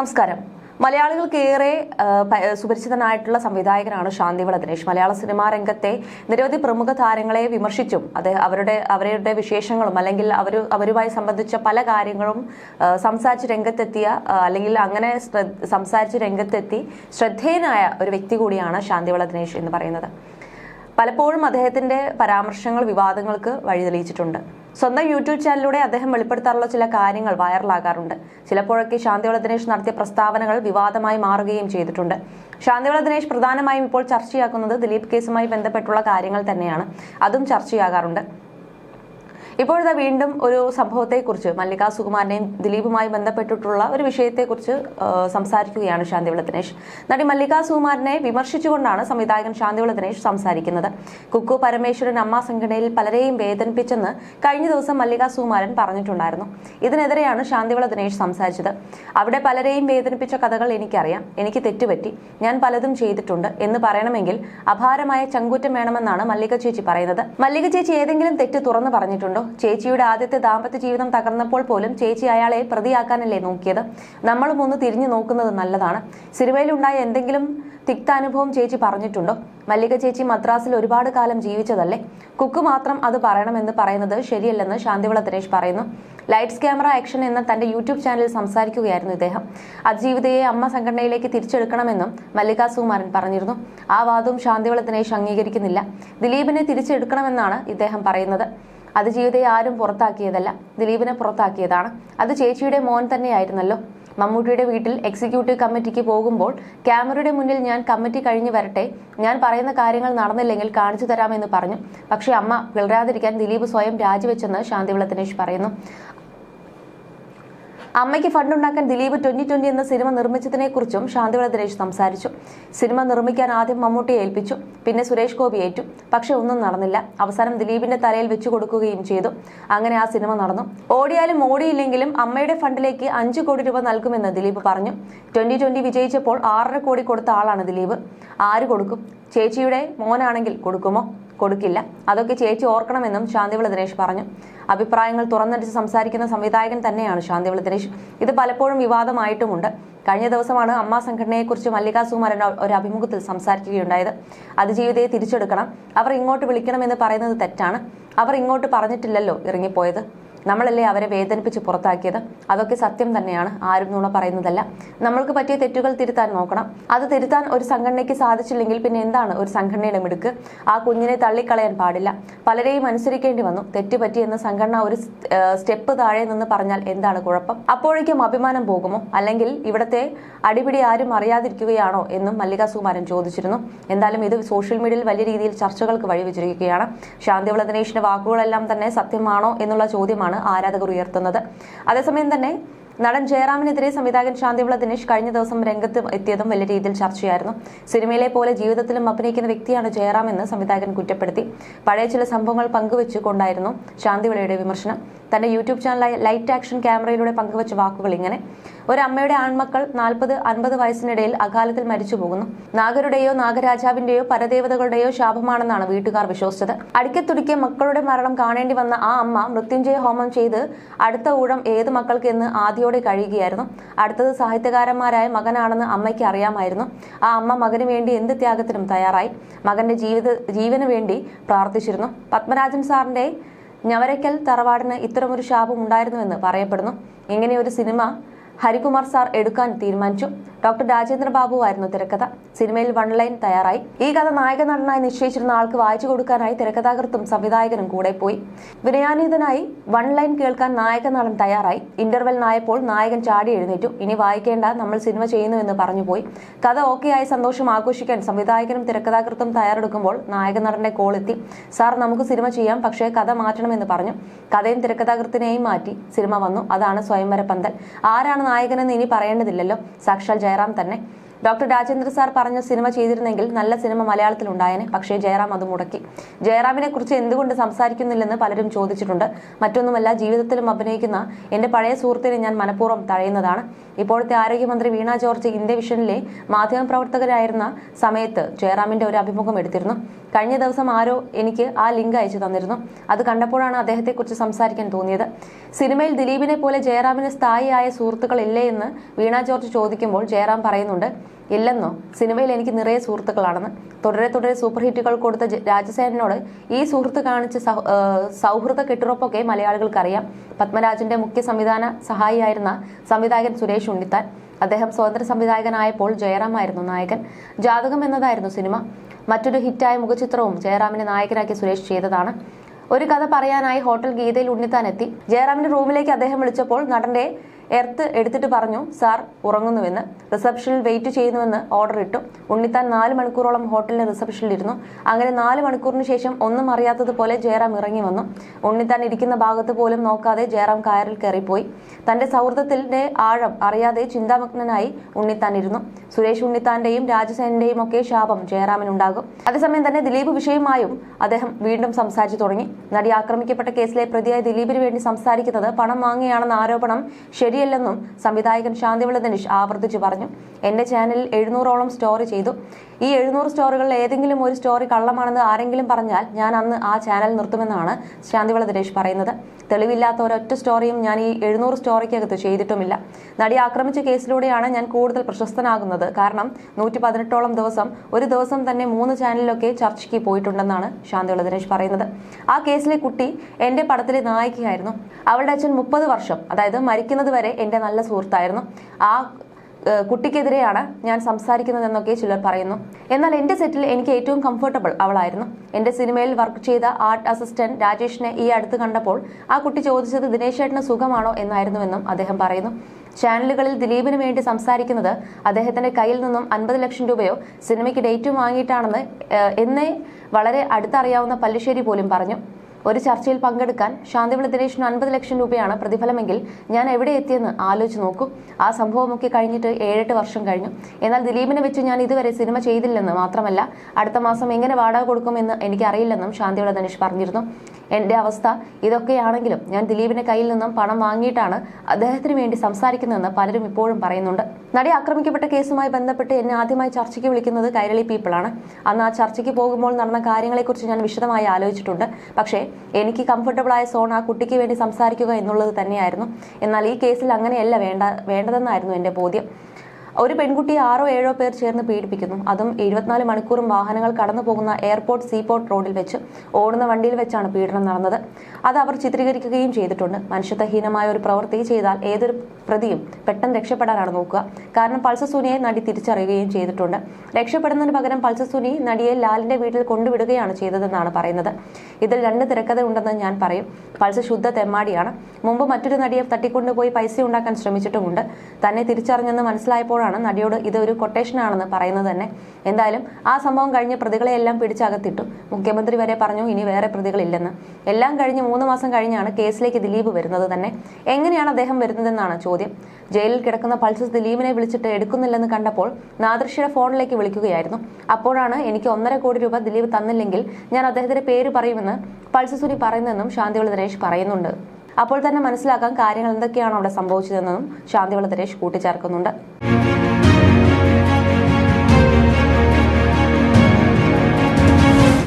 നമസ്കാരം. മലയാളികൾക്ക് ഏറെ ആ, പ- സുപരിചിതനായിട്ടുള്ള സംവിധായകനാണ് ശാന്തിവള ദിനേശ് മലയാള സിനിമാ രംഗത്തെ നിരവധി പ്രമുഖ താരങ്ങളെ വിമർശിച്ചും അത് അവരുടെ അവരുടെ വിശേഷങ്ങളും അല്ലെങ്കിൽ അവർ അവരുമായി സംബന്ധിച്ച പല കാര്യങ്ങളും സംസാരിച്ച് രംഗത്തെത്തിയ അല്ലെങ്കിൽ അങ്ങനെ സംസാരിച്ച് രംഗത്തെത്തി ശ്രദ്ധേയനായ ഒരു വ്യക്തി കൂടിയാണ് ശാന്തിവള ദിനേശ് എന്ന് പറയുന്നത്. പലപ്പോഴും അദ്ദേഹത്തിന്റെ പരാമർശങ്ങൾ വിവാദങ്ങൾക്ക് വഴിതെളിയിച്ചിട്ടുണ്ട്. സ്വന്തം യൂട്യൂബ് ചാനലിലൂടെ അദ്ദേഹം വെളിപ്പെടുത്താറുള്ള ചില കാര്യങ്ങൾ വൈറലാകാറുണ്ട്. ചിലപ്പോഴൊക്കെ ശാന്തിവള ദിനേശ് നടത്തിയ പ്രസ്താവനകൾ വിവാദമായി മാറുകയും ചെയ്തിട്ടുണ്ട്. ശാന്തിവള ദിനേശ് പ്രധാനമായും ഇപ്പോൾ ചർച്ചയാക്കുന്നത് ദിലീപ് കേസുമായി ബന്ധപ്പെട്ടുള്ള കാര്യങ്ങൾ തന്നെയാണ്. അതും ചർച്ചയാകാറുണ്ട്. ഇപ്പോഴത്തെ വീണ്ടും ഒരു സംഭവത്തെക്കുറിച്ച് മല്ലിക സുകുമാരനെയും ദിലീപുമായി ബന്ധപ്പെട്ടിട്ടുള്ള ഒരു വിഷയത്തെക്കുറിച്ച് സംസാരിക്കുകയാണ് ശാന്തിവിള ദിനേശ്. നടി മല്ലിക സുകുമാരനെ വിമർശിച്ചുകൊണ്ടാണ് സംവിധായകൻ ശാന്തിവിള ദിനേശ് സംസാരിക്കുന്നത്. കുക്കു പരമേശ്വരൻ അമ്മ സംഘടനയിൽ പലരെയും വേദനിപ്പിച്ചെന്ന് കഴിഞ്ഞ ദിവസം മല്ലിക സുകുമാരൻ പറഞ്ഞിട്ടുണ്ടായിരുന്നു. ഇതിനെതിരെയാണ് ശാന്തിവിള ദിനേശ് സംസാരിച്ചത്. അവിടെ പലരെയും വേദനിപ്പിച്ച കഥകൾ എനിക്കറിയാം. എനിക്ക് തെറ്റുപറ്റി. ഞാൻ പലതും ചെയ്തിട്ടുണ്ട് എന്ന് പറയണമെങ്കിൽ അപാരമായ ചങ്കൂറ്റം വേണമെന്നാണ് മല്ലിക ചേച്ചി പറയുന്നത്. മല്ലിക ചേച്ചി ഏതെങ്കിലും തെറ്റ് തുറന്നു പറഞ്ഞിട്ടുണ്ടോ? ചേച്ചിയുടെ ആദ്യത്തെ ദാമ്പത്യ ജീവിതം തകർന്നപ്പോൾ പോലും ചേച്ചി അയാളെ പ്രതിയാക്കാനല്ലേ നോക്കിയത്? നമ്മളും ഒന്ന് തിരിഞ്ഞു നോക്കുന്നത് നല്ലതാണ്. സിനിമയിലുണ്ടായ എന്തെങ്കിലും തിക്താനുഭവം ചേച്ചി പറഞ്ഞിട്ടുണ്ടോ? മല്ലിക ചേച്ചി മദ്രാസിൽ ഒരുപാട് കാലം ജീവിച്ചതല്ലേ? കുക്ക് മാത്രം അത് പറയണമെന്ന് പറയുന്നത് ശരിയല്ലെന്ന് ശാന്തിവിള ദിനേശ് പറയുന്നു. ലൈറ്റ്സ് ക്യാമറ ആക്ഷൻ എന്ന തന്റെ യൂട്യൂബ് ചാനലിൽ സംസാരിക്കുകയായിരുന്നു ഇദ്ദേഹം. അജീവിതയെ അമ്മ സംഘടനയിലേക്ക് തിരിച്ചെടുക്കണമെന്നും മല്ലിക സുകുമാരൻ പറഞ്ഞിരുന്നു. ആ വാദവും ശാന്തിവിള ദിനേശ് അംഗീകരിക്കുന്നില്ല. ദിലീപിനെ തിരിച്ചെടുക്കണമെന്നാണ് ഇദ്ദേഹം പറയുന്നത്. അതിജീവിതയെ ആരും പുറത്താക്കിയതല്ല. ദിലീപിനെ പുറത്താക്കിയതാണ്. അത് ചേച്ചിയുടെ മോൻ തന്നെയായിരുന്നല്ലോ. മമ്മൂട്ടിയുടെ വീട്ടിൽ എക്സിക്യൂട്ടീവ് കമ്മിറ്റിക്ക് പോകുമ്പോൾ ക്യാമറയുടെ മുന്നിൽ ഞാൻ കമ്മിറ്റി കഴിഞ്ഞ് വരട്ടെ. ഞാൻ പറയുന്ന കാര്യങ്ങൾ നടന്നില്ലെങ്കിൽ കാണിച്ചു തരാമെന്ന് പറഞ്ഞു. പക്ഷേ അമ്മ പിളരാതിരിക്കാൻ ദിലീപ് സ്വയം രാജിവെച്ചെന്ന് ശാന്തിവിള ദിനേശ് പറയുന്നു. അമ്മയ്ക്ക് ഫണ്ട് ഉണ്ടാക്കാൻ ദിലീപ് ട്വന്റി ട്വന്റി എന്ന സിനിമ നിർമ്മിച്ചതിനെ കുറിച്ചും ശാന്തിവിള ദിനേശ് സംസാരിച്ചു. സിനിമ നിർമ്മിക്കാൻ ആദ്യം മമ്മൂട്ടിയെ ഏൽപ്പിച്ചു. പിന്നെ സുരേഷ് ഗോപി ഏറ്റു. പക്ഷെ ഒന്നും നടന്നില്ല. അവസാനം ദിലീപിന്റെ തലയിൽ വെച്ചു കൊടുക്കുകയും ചെയ്തു. അങ്ങനെ ആ സിനിമ നടന്നു. ഓടിയാലും ഓടിയില്ലെങ്കിലും അമ്മയുടെ ഫണ്ടിലേക്ക് അഞ്ചു കോടി രൂപ നൽകുമെന്ന് ദിലീപ് പറഞ്ഞു. ട്വന്റി ട്വന്റി വിജയിച്ചപ്പോൾ ആറര കോടി കൊടുത്ത ആളാണ് ദിലീപ്. ആര് കൊടുക്കും? ചേച്ചിയുടെ മോനാണെങ്കിൽ കൊടുക്കുമോ? കൊടുക്കില്ല. അതൊക്കെ ചേച്ചി ഓർക്കണമെന്നും ശാന്തിവിള ദിനേശ് പറഞ്ഞു. അഭിപ്രായങ്ങൾ തുറന്നടിച്ച് സംസാരിക്കുന്ന സംവിധായകൻ തന്നെയാണ് ശാന്തിവിള ദിനേശ്. ഇത് പലപ്പോഴും വിവാദമായിട്ടുമുണ്ട്. കഴിഞ്ഞ ദിവസമാണ് അമ്മ സംഘടനയെക്കുറിച്ച് മല്ലികാ സുകുമാരൻ ഒരു അഭിമുഖത്തിൽ സംസാരിക്കുകയുണ്ടായത്. അതിജീവിതയെ തിരിച്ചെടുക്കണം. അവർ ഇങ്ങോട്ട് വിളിക്കണമെന്ന് പറയുന്നത് തെറ്റാണ്. അവർ ഇങ്ങോട്ട് പറഞ്ഞിട്ടില്ലല്ലോ ഇറങ്ങിപ്പോയത്. നമ്മളല്ലേ അവരെ വേദനിപ്പിച്ച് പുറത്താക്കിയത്? അതൊക്കെ സത്യം തന്നെയാണ്. ആരും നുണ പറയുന്നതല്ല. നമ്മൾക്ക് പറ്റിയ തെറ്റുകൾ തിരുത്താൻ നോക്കണം. അത് തിരുത്താൻ ഒരു സംഘടനയ്ക്ക് സാധിച്ചില്ലെങ്കിൽ പിന്നെ എന്താണ് ഒരു സംഘടനയുടെ മിടുക്ക്? ആ കുഞ്ഞിനെ തള്ളിക്കളയാൻ പാടില്ല. പലരെയും അനുസരിക്കേണ്ടി വന്നു. തെറ്റുപറ്റി എന്ന സംഘടന ഒരു സ്റ്റെപ്പ് താഴെ നിന്ന് പറഞ്ഞാൽ എന്താണ് കുഴപ്പം? അപ്പോഴേക്കും അഭിമാനം പോകുമോ? അല്ലെങ്കിൽ ഇവിടത്തെ അടിപിടി ആരും അറിയാതിരിക്കുകയാണോ എന്നും മല്ലിക സുകുമാരൻ ചോദിച്ചിരുന്നു. എന്തായാലും ഇത് സോഷ്യൽ മീഡിയയിൽ വലിയ രീതിയിൽ ചർച്ചകൾക്ക് വഴിവെച്ചിരിക്കുകയാണ്. ശാന്തിവിള ദിനേശിന്റെ വാക്കുകളെല്ലാം തന്നെ സത്യമാണോ എന്നുള്ള ചോദ്യമാണ് ആരാധകർ ഉയർത്തുന്നത്. അതേസമയം തന്നെ നടൻ ജയറാമിനെതിരെ സംവിധായകൻ ശാന്തിവിള ദിനേശ് കഴിഞ്ഞ ദിവസം രംഗത്ത് എത്തിയതും വലിയ രീതിയിൽ ചർച്ചയായിരുന്നു. സിനിമയിലെ പോലെ ജീവിതത്തിലും അഭിനയിക്കുന്ന വ്യക്തിയാണ് ജയറാം എന്ന് സംവിധായകൻ കുറ്റപ്പെടുത്തി. പഴയ ചില സംഭവങ്ങൾ പങ്കുവെച്ചുകൊണ്ടായിരുന്നു ശാന്തിവിളയുടെ വിമർശനം. തന്റെ യൂട്യൂബ് ചാനലായ ലൈറ്റ് ആക്ഷൻ ക്യാമറയിലൂടെ പങ്കുവച്ച വാക്കുകൾ ഇങ്ങനെ. ഒരു അമ്മയുടെ ആൺമക്കൾ നാൽപ്പത് അൻപത് വയസ്സിനിടയിൽ അകാലത്തിൽ മരിച്ചു പോകുന്നു. നാഗരുടെയോ നാഗരാജാവിന്റെയോ പരദേവതകളുടെയോ ശാപമാണെന്നാണ് വീട്ടുകാർ വിശ്വസിച്ചത്. അടിക്കത്തുടിക്കെ മക്കളുടെ മരണം കാണേണ്ടി വന്ന ആ അമ്മ മൃത്യുഞ്ജയ ഹോമം ചെയ്ത് അടുത്ത ഊഴം ഏത് മക്കൾക്ക് എന്ന് ആദ്യോടെ കഴിയുകയായിരുന്നു. അടുത്തത് സാഹിത്യകാരന്മാരായ മകനാണെന്ന് അമ്മയ്ക്ക് അറിയാമായിരുന്നു. ആ അമ്മ മകന് വേണ്ടി എന്ത് ത്യാഗത്തിനും തയ്യാറായി. മകന്റെ ജീവിത ജീവന് വേണ്ടി പ്രാർത്ഥിച്ചിരുന്നു. പത്മരാജൻ സാറിന്റെ ഞവരക്കൽ തറവാടിന് ഇത്തരമൊരു ശാപം ഉണ്ടായിരുന്നുവെന്ന് പറയപ്പെടുന്നു. ഇങ്ങനെയൊരു സിനിമ ഹരികുമാർ സാർ എടുക്കാൻ തീരുമാനിച്ചു. ഡോക്ടർ രാജേന്ദ്ര ബാബു ആയിരുന്നു തിരക്കഥ. സിനിമയിൽ വൺ ലൈൻ തയ്യാറായി. ഈ കഥ നായക നടനായി നിശ്ചയിച്ചിരുന്ന ആൾക്ക് വായിച്ചു കൊടുക്കാനായി തിരക്കഥാകൃത്തും സംവിധായകനും കൂടെ പോയി. വിനയാനീതനായി വൺ ലൈൻ കേൾക്കാൻ നായക നടൻ തയ്യാറായി. ഇന്റർവെൽ നായപ്പോൾ നായകൻ ചാടി എഴുന്നേറ്റു. ഇനി വായിക്കേണ്ട നമ്മൾ സിനിമ ചെയ്യുന്നുവെന്ന് പറഞ്ഞു പോയി. കഥ ഓക്കെ ആയി സന്തോഷം ആഘോഷിക്കാൻ സംവിധായകനും തിരക്കഥാകൃത്തും തയ്യാറെടുക്കുമ്പോൾ നായക നടന്റെ കോൾ എത്തി. സാർ നമുക്ക് സിനിമ ചെയ്യാം പക്ഷേ കഥ മാറ്റണമെന്ന് പറഞ്ഞു. കഥയും തിരക്കഥാകൃത്തിനെയും മാറ്റി സിനിമ വന്നു. അതാണ് സ്വയംവര പന്തൽ. ആരാണ് നായകനെന്ന് ഇനി പറയേണ്ടതില്ലല്ലോ. സാക്ഷാൽ ജയറാം തന്നെ. ഡോക്ടർ രാജേന്ദ്ര സാർ പറഞ്ഞ സിനിമ ചെയ്തിരുന്നെങ്കിൽ നല്ല സിനിമ മലയാളത്തിൽ ഉണ്ടായേനെ. പക്ഷേ ജയറാം അത് മുടക്കി. ജയറാമിനെ കുറിച്ച് എന്തുകൊണ്ട് സംസാരിക്കുന്നില്ലെന്ന് പലരും ചോദിച്ചിട്ടുണ്ട്. മറ്റൊന്നുമല്ല ജീവിതത്തിലും അഭിനയിക്കുന്ന എന്റെ പഴയ സുഹൃത്തിനെ ഞാൻ മനഃപൂർവം തഴയുന്നതാണ്. ഇപ്പോഴത്തെ ആരോഗ്യമന്ത്രി വീണ ജോർജ് ഇന്ത്യ വിഷനിലെ മാധ്യമപ്രവർത്തകരായിരുന്ന സമയത്ത് ജയറാമിന്റെ ഒരു അഭിമുഖം എടുത്തിരുന്നു. കഴിഞ്ഞ ദിവസം ആരോ എനിക്ക് ആ ലിങ്ക് അയച്ചു തന്നിരുന്നു. അത് കണ്ടപ്പോഴാണ് അദ്ദേഹത്തെക്കുറിച്ച് സംസാരിക്കാൻ തോന്നിയത്. സിനിമയിൽ ദിലീപിനെ പോലെ ജയറാമിന് സ്ഥായിയായ സുഹൃത്തുക്കൾ ഇല്ലേ എന്ന് വീണ ജോർജ് ചോദിക്കുമ്പോൾ ജയറാം പറയുന്നുണ്ട് ഇല്ലെന്നോ? സിനിമയിൽ എനിക്ക് നിറയെ സുഹൃത്തുക്കളാണെന്ന്. തുടരെ തുടരെ സൂപ്പർ ഹിറ്റുകൾ കൊടുത്ത രാജസേനോട് ഈ സുഹൃത്ത് കാണിച്ച സൗഹൃദ കെട്ടുറപ്പൊക്കെ മലയാളികൾക്കറിയാം. പത്മരാജന്റെ മുഖ്യ സംവിധാന സഹായിയായിരുന്ന സംവിധായകൻ സുരേഷ് ഉണ്ണിത്താൻ അദ്ദേഹം സ്വതന്ത്ര സംവിധായകനായപ്പോൾ ജയറാമായിരുന്നു നായകൻ. ജാതകം എന്നതായിരുന്നു സിനിമ. മറ്റൊരു ഹിറ്റായ മുഖചിത്രവും ജയറാമിനെ നായകനാക്കി സുരേഷ് ചെയ്തതാണ്. ഒരു കഥ പറയാനായി ഹോട്ടൽ ഗീതയിൽ ഉണ്ണിത്താൻ എത്തി. ജയറാമിന്റെ റൂമിലേക്ക് അദ്ദേഹം വിളിച്ചപ്പോൾ നടന്റെ എർത്ത് എടുത്തിട്ട് പറഞ്ഞു സാർ ഉറങ്ങുന്നുവെന്ന്. റിസപ്ഷനിൽ വെയിറ്റ് ചെയ്യുന്നുവെന്ന് ഓർഡർ ഇട്ടു. ഉണ്ണിത്താൻ നാല് മണിക്കൂറോളം റിസപ്ഷനിൽ ഇരുന്നു. അങ്ങനെ നാല് മണിക്കൂറിന് ശേഷം ഒന്നും അറിയാത്തതുപോലെ ജയറാം ഇറങ്ങി വന്നു. ഉണ്ണിത്താൻ ഇരിക്കുന്ന ഭാഗത്ത് പോലും നോക്കാതെ ജയറാം കയറിൽ കയറിപ്പോയി. തന്റെ സൗഹൃദത്തിന്റെ ആഴം അറിയാതെ ചിന്താമഗ്നനായി ഉണ്ണിത്താൻ ഇരുന്നു. സുരേഷ് ഉണ്ണിത്താന്റെയും രാജസേനന്റെയും ഒക്കെ ശാപം ജയറാമിനുണ്ടാകും. അതേസമയം തന്നെ ദിലീപ് വിഷയമായും അദ്ദേഹം വീണ്ടും സംസാരിച്ചു തുടങ്ങി. നടി ആക്രമിക്കപ്പെട്ട കേസിലെ പ്രതിയായ ദിലീപിന് വേണ്ടി സംസാരിക്കുന്നത് പണം വാങ്ങിയാണെന്ന ആരോപണം ശരിയല്ലെന്നും സംവിധായകൻ ശാന്തിവിള ധനുഷ് ആവർത്തിച്ചു പറഞ്ഞു. എന്റെ ചാനലിൽ എഴുന്നൂറോളം സ്റ്റോറി ചെയ്തു. ഈ എഴുന്നൂറ് സ്റ്റോറികളിൽ ഏതെങ്കിലും ഒരു സ്റ്റോറി കള്ളമാണെന്ന് ആരെങ്കിലും പറഞ്ഞാൽ ഞാൻ അന്ന് ആ ചാനൽ നിർത്തുമെന്നാണ് ശാന്തിവിള ദിനേശ് പറയുന്നത്. തെളിവില്ലാത്ത ഒരൊറ്റ സ്റ്റോറിയും ഞാൻ ഈ എഴുന്നൂറ് സ്റ്റോറിക്കകത്ത് ചെയ്തിട്ടുമില്ല. നടി ആക്രമിച്ച കേസിലൂടെയാണ് ഞാൻ കൂടുതൽ പ്രശസ്തനാകുന്നത്. കാരണം നൂറ്റി പതിനെട്ടോളം ദിവസം ഒരു ദിവസം തന്നെ മൂന്ന് ചാനലിലൊക്കെ ചർച്ചയ്ക്ക് പോയിട്ടുണ്ടെന്നാണ് ശാന്തിവിള ദിനേശ് പറയുന്നത്. ആ കേസിലെ കുട്ടി എന്റെ പടത്തിലെ നായികയായിരുന്നു. അവളുടെ അച്ഛൻ മുപ്പത് വർഷം അതായത് മരിക്കുന്നത് വരെ എന്റെ നല്ല സുഹൃത്തായിരുന്നു. ആ കുട്ടിക്കെതിരെയാണ് ഞാൻ സംസാരിക്കുന്നതെന്നൊക്കെ ചിലർ പറയുന്നു. എന്നാൽ എന്റെ സെറ്റിൽ എനിക്ക് ഏറ്റവും കംഫർട്ടബിൾ അവളായിരുന്നു. എന്റെ സിനിമയിൽ വർക്ക് ചെയ്ത ആർട്ട് അസിസ്റ്റന്റ് രാജേഷിനെ ഈ അടുത്ത് കണ്ടപ്പോൾ ആ കുട്ടി ചോദിച്ചത് ദിനേശേട്ടന് സുഖമാണോ? എന്നായിരുന്നുവെന്നും അദ്ദേഹം പറയുന്നു. ചാനലുകളിൽ ദിലീപിന് വേണ്ടി സംസാരിക്കുന്നത് അദ്ദേഹത്തിന്റെ കയ്യിൽ നിന്നും അൻപത് ലക്ഷം രൂപയോ സിനിമയ്ക്ക് ഡേറ്റും വാങ്ങിയിട്ടാണെന്ന് എന്നേ വളരെ അടുത്തറിയാവുന്ന പല്ലിശ്ശേരി പോലും പറഞ്ഞു. ഒരു ചർച്ചയിൽ പങ്കെടുക്കാൻ ശാന്തിവിള ദിനേശിന് അൻപത് ലക്ഷം രൂപയാണ് പ്രതിഫലമെങ്കിൽ ഞാൻ എവിടെ എത്തിയെന്ന് ആലോചിച്ച് നോക്കൂ. ആ സംഭവമൊക്കെ കഴിഞ്ഞിട്ട് ഏഴെട്ട് വർഷം കഴിഞ്ഞു. എന്നാൽ ദിലീപിനെ വെച്ച് ഞാൻ ഇതുവരെ സിനിമ ചെയ്തില്ലെന്ന് മാത്രമല്ല അടുത്ത മാസം എങ്ങനെ വാടക കൊടുക്കുമെന്ന് എനിക്കറിയില്ലെന്നും ശാന്തിവിള ദിനേശ് പറഞ്ഞിരുന്നു. എന്റെ അവസ്ഥ ഇതൊക്കെയാണെങ്കിലും ഞാൻ ദിലീപിന്റെ കയ്യിൽ നിന്നും പണം വാങ്ങിയിട്ടാണ് അദ്ദേഹത്തിന് വേണ്ടി സംസാരിക്കുന്നതെന്ന് പലരും ഇപ്പോഴും പറയുന്നുണ്ട്. നടി ആക്രമിക്കപ്പെട്ട കേസുമായി ബന്ധപ്പെട്ട് എന്നെ ആദ്യമായി ചർച്ചയ്ക്ക് വിളിക്കുന്നത് കൈരളി പീപ്പിളാണ് അന്ന് ആ ചർച്ചയ്ക്ക് പോകുമ്പോൾ നടന്ന കാര്യങ്ങളെക്കുറിച്ച് ഞാൻ വിശദമായി ആലോചിച്ചിട്ടുണ്ട്. പക്ഷേ എനിക്ക് കംഫർട്ടബിളായ സോൺ ആ കുട്ടിക്ക് വേണ്ടി സംസാരിക്കുക എന്നുള്ളത് തന്നെയായിരുന്നു. എന്നാൽ ഈ കേസിൽ അങ്ങനെയല്ല വേണ്ട വേണ്ടതെന്നായിരുന്നു എന്റെ ബോധ്യം. ഒരു പെൺകുട്ടിയെ ആറോ ഏഴോ പേർ ചേർന്ന് പീഡിപ്പിക്കുന്നു. അതും എഴുപത്തിനാല് മണിക്കൂറും വാഹനങ്ങൾ കടന്നു പോകുന്ന എയർപോർട്ട് സീപോർട്ട് റോഡിൽ വെച്ച് ഓടുന്ന വണ്ടിയിൽ വെച്ചാണ് പീഡനം നടന്നത്. അത് അവർ ചിത്രീകരിക്കുകയും ചെയ്തിട്ടുണ്ട്. മനുഷ്യത്വഹീനമായ ഒരു പ്രവൃത്തി ചെയ്താൽ ഏതൊരു പ്രതിയും പെട്ടെന്ന് രക്ഷപ്പെടാനാണ് നോക്കുക. കാരണം പൾസസൂനിയെ നടി തിരിച്ചറിയുകയും ചെയ്തിട്ടുണ്ട്. രക്ഷപ്പെടുന്നതിന് പകരം പൾസസൂനി നടിയെ ലാലിന്റെ വീട്ടിൽ കൊണ്ടുവിടുകയാണ് ചെയ്തതെന്നാണ് പറയുന്നത്. ഇതിൽ രണ്ട് തിരക്കഥ ഉണ്ടെന്ന് ഞാൻ പറയും. പൾസ് ശുദ്ധ തെമ്മാടിയാണ്. മുമ്പ് മറ്റൊരു നടിയെ തട്ടിക്കൊണ്ടുപോയി പൈസ ഉണ്ടാക്കാൻ ശ്രമിച്ചിട്ടുമുണ്ട്. തന്നെ തിരിച്ചറിഞ്ഞെന്ന് മനസ്സിലായപ്പോഴാണ് നടിയോട് ഇതൊരു ഒരു കൊട്ടേഷനാണെന്ന് പറയുന്നത് തന്നെ. എന്തായാലും ആ സംഭവം കഴിഞ്ഞ് പ്രതികളെയെല്ലാം പിടിച്ചകത്തിട്ടു. മുഖ്യമന്ത്രി വരെ പറഞ്ഞു ഇനി വേറെ പ്രതികളില്ലെന്ന്. എല്ലാം കഴിഞ്ഞ് മൂന്ന് മാസം കഴിഞ്ഞാണ് കേസിലേക്ക് ദിലീപ് വരുന്നത് തന്നെ. എങ്ങനെയാണ് അദ്ദേഹം വരുന്നതെന്നാണ് ചോദ്യം. ജയിലിൽ കിടക്കുന്ന പൾസസ് ദിലീപിനെ വിളിച്ചിട്ട് എടുക്കുന്നില്ലെന്ന് കണ്ടപ്പോൾ നാദൃശ്യയുടെ ഫോണിലേക്ക് വിളിക്കുകയായിരുന്നു. അപ്പോഴാണ് എനിക്ക് ഒന്നര കോടി രൂപ ദിലീപ് തന്നില്ലെങ്കിൽ ഞാൻ അദ്ദേഹത്തിന്റെ പേര് പറയുമെന്ന് പൾസസുനി പറയുന്നതെന്നും ശാന്തിവിള ദിനേശ് പറയുന്നുണ്ട്. അപ്പോൾ തന്നെ മനസ്സിലാക്കാൻ കാര്യങ്ങൾ എന്തൊക്കെയാണ് അവിടെ സംഭവിച്ചതെന്നും ശാന്തിവിള ദിനേശ് കൂട്ടിച്ചേർക്കുന്നുണ്ട്.